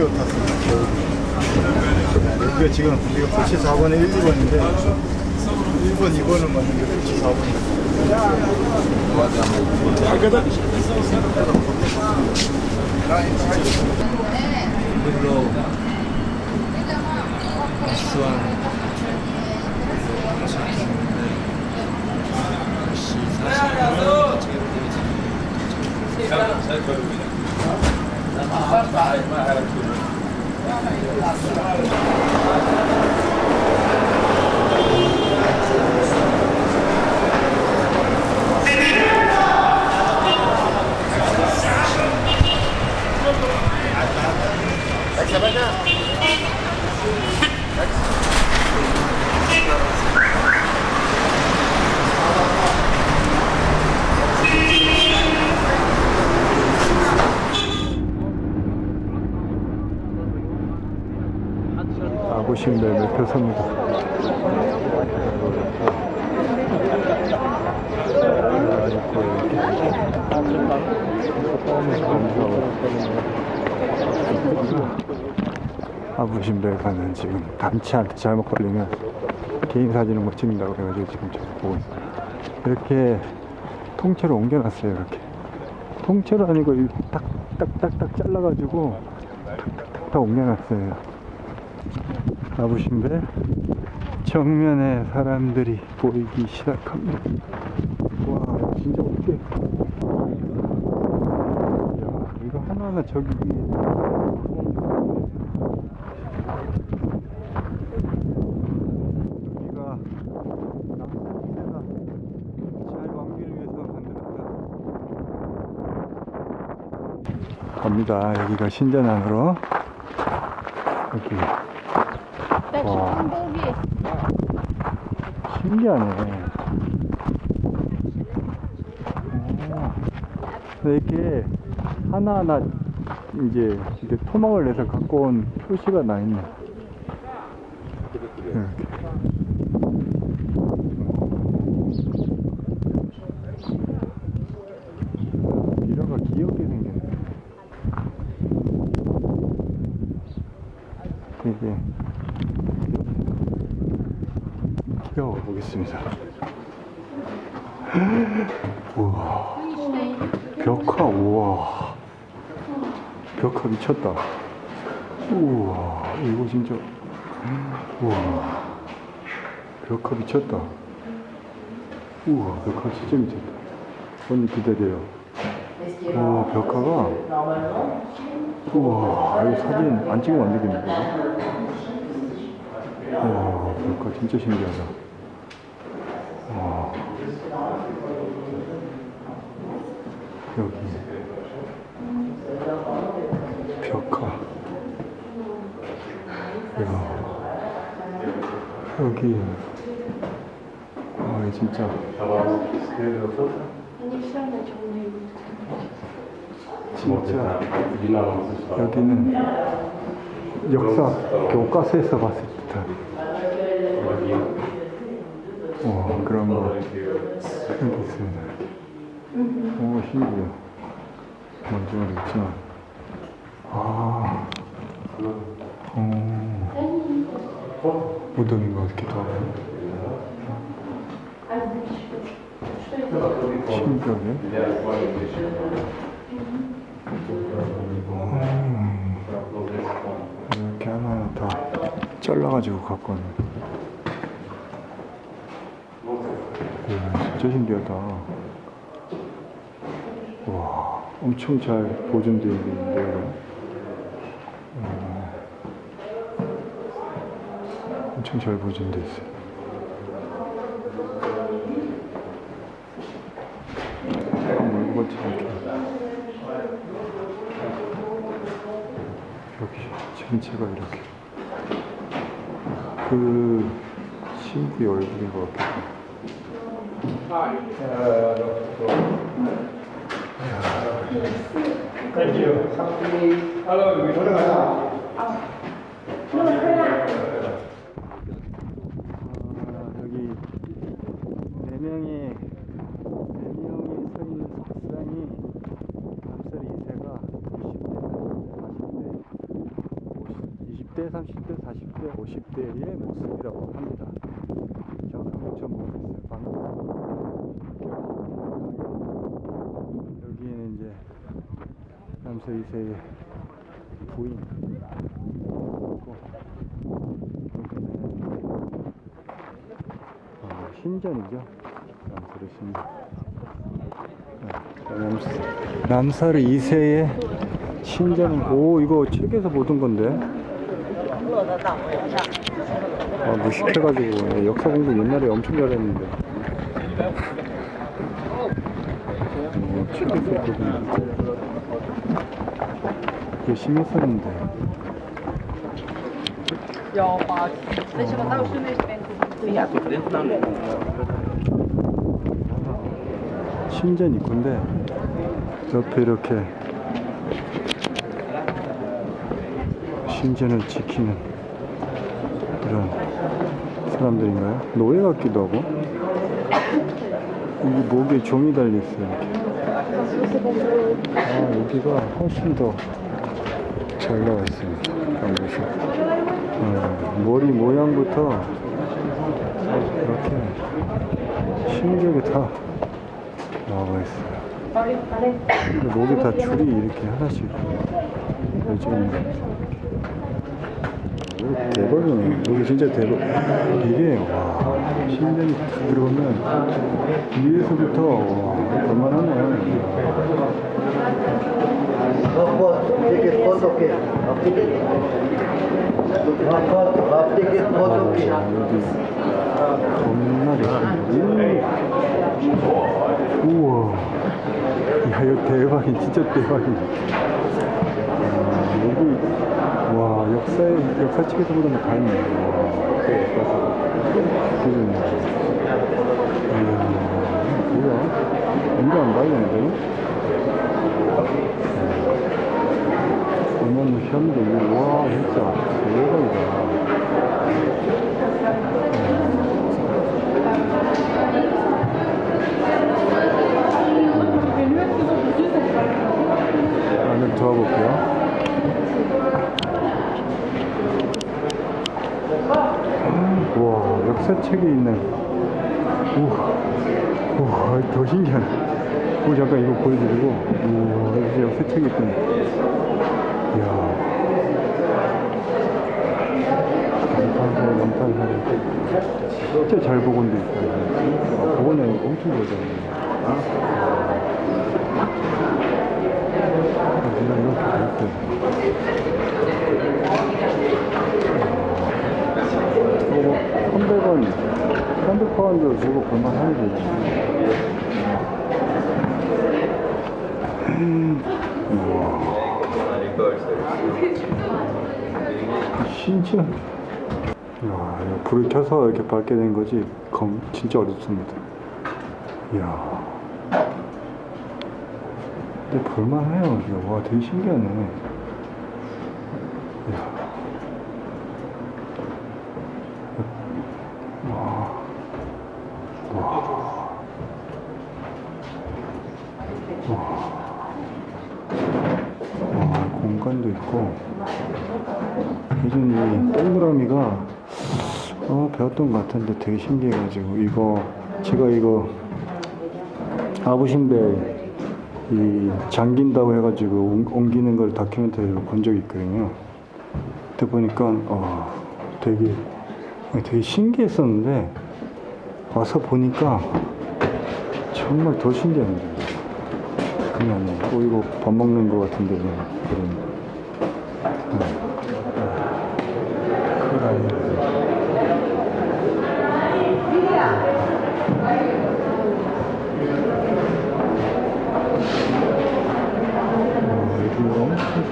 겨우겨우 탔습니다 겨우 여기가 지금 우리가 코치 4번에 1, 2번인데 1번, 2번을 맞는데 코치 4번이 Thanks. 아구신배 매표소입니다. 아부신배 가는 지금 단체한테 잘못 걸리면 개인 사진을 못 찍는다고 그래가지고 지금 저 보고 있어요. 이렇게 통째로 옮겨놨어요. 이렇게 통째로 아니고 딱딱딱딱 잘라가지고 탁탁탁탁 옮겨놨어요. 아부신배 정면에 사람들이 보이기 시작합니다. 와 진짜 어떻게? 야 이거 하나하나 저기. 갑니다. 여기가 신전 안으로 여기 와. 신기하네. 오. 이렇게 하나하나 이제 이렇게 토막을 내서 갖고 온 표시가 나 있네. 이렇게. 미라가 귀엽게 생겼네. 되게 귀여워 보겠습니다. 우와. 벽화, 우와. 벽화 미쳤다. 우와. 이거 진짜. 우와. 벽화 미쳤다. 우와. 벽화 진짜 미쳤다. 언니 기대돼요. 와, 벽화가. 우와. 이거 사진 안 찍으면 안 되겠는데. 와, 벽화 진짜 신기하다. 와. 여기. 벽화. 야. 여기. 아 진짜. 진짜. 여기는 역사 교과서에서 봤을 듯한 와 그런 거 이렇게 있습니다. 오 신기해요 뭔지 모르겠지만. 아. 어, 무덤인 것 같기도 하고. 신기하게 음, 이렇게 하나 다 잘라가지고 갖고 왔네 오, 진짜 신기하다. 와 엄청 잘 보존되어 있는데요. 음, 엄청 잘 보존되어 있어요. 이렇게. 여기 전체가 이렇게. 그 신부의 얼굴인 것 같기도 아, 여기 네 명의 네 명이 서 있는 석상이 남설 2세가 20대, 40대, 50, 20대, 30대, 40대, 50대의 모습이라고 합니다. 정확한 전 모르겠어요. 방금 여기에는 이제 남서 2세의 부인 신전이죠. 남서르 신전. 네, 남서, 남서르 2세의 신전. 오 이거 책에서 보던 건데. 아, 무식해가지고 역사 공부 옛날에 엄청 잘했는데. 어, 열심히 했었는데. 신전 입구인데 옆에 이렇게 신전을 지키는. 사람들인가요? 노예 같기도 하고 여기 목에 종이 달려있어요 아 여기가 훨씬 더잘 방금씩 어, 머리 모양부터 이렇게 신기하게 다 나와 있어요. 목에 다 줄이 이렇게 하나씩 같아요. 대박이네. 여기 진짜 대박. 이게, 와, 신전이 딱 들어오면 위에서부터, 와, 볼만하네. 아, 겁나 예쁘네. 우와. 야, 이거 대박이, 진짜 대박이. 아, 여기 역사에, 거다 있네. 와, 그러네. 이야, 뭐야? 이거 안 발렸는데? 어머니 현대, 이거, 와, 진짜 대박이다. 안을 들어볼게요. 와, 역사책이 있는. 우와, 우와, 더 신기하네. 오, 잠깐 이거 보여드리고. 우와, 이제 역사책이 있군. 이야. 남탄사에, 남탄사에. 진짜 잘 복원돼 있어요. 아, 복원이 엄청 잘 되네. 그냥 이렇게 돼 있어요. 이거 300원, 300파운드 주고 볼만하지. 우와. 신기한. 이야, 이거 불을 켜서 이렇게 밝게 된 거지. 검, 진짜 어렵습니다. 이야. 근데 볼만해요. 이게. 와, 되게 신기하네. 어, 배웠던 것 같은데 되게 신기해가지고 이거 제가 이거 아부신배 이 잠긴다고 해가지고 옮- 옮기는 걸 다큐멘터리로 본 적이 있거든요. 그때 보니까 어, 되게 되게 신기했었는데 와서 보니까 정말 더 신기합니다. 그냥 어 이거 밥 먹는 것 같은데 그런.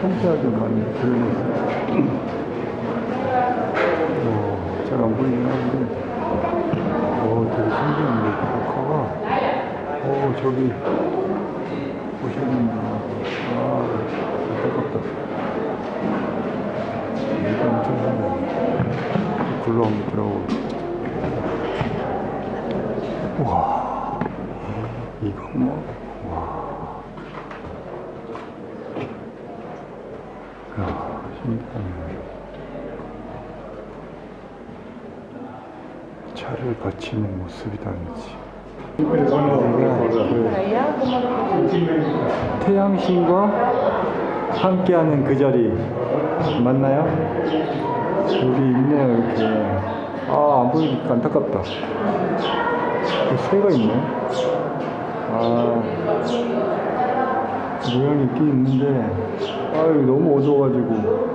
평평하게 많이 들어있어요. 어, 잘안 보이긴 하는데, 어, 되게 신기한데, 벽화가, 어, 저기, 보시는데, 아, 안타깝다. 이거 엄청 신기하네. 굴러 한번 들어가고. 우와, 이거 뭐, 와. 야, 신기하네. 차를 거치는 모습이다는지. 태양신과 함께하는 그 자리 맞나요? 여기 있네요 이렇게. 아 안 보이니까 안타깝다. 그 새가 있네. 아 모양이 있긴 있는데 아유 너무 어두워가지고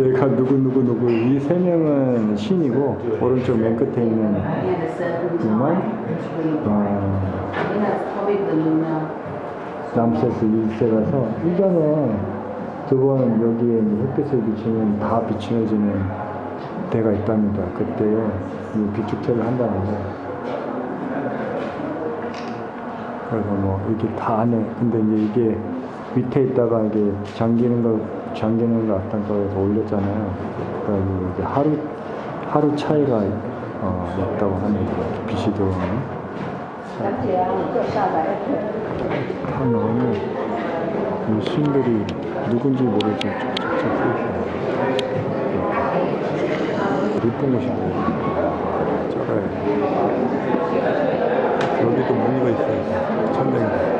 얘가 누구 누구 누구 이 세 명은 신이고 오른쪽 맨 끝에 있는 분만 어, 남세스 1세라서 일전에 두 번 여기에 햇빛을 비치면 다 비추어지는 때가 있답니다. 그때 이 비축제를 한다는데 그래서 뭐 이게 다 안에 근데 이제 이게 밑에 있다가 이게 잠기는 걸 걸 어떤 거에서 올렸잖아요. 그래서 이게 하루 하루 차이가 어, 있다고 합니다. 빛이 들어오는. 다 넣으면 이 신들이 누군지 모르지 쫙쫙쫙 쓰있어요. 이쁜 곳이고 작아요. 여기도 무늬가 있어요. 천장에.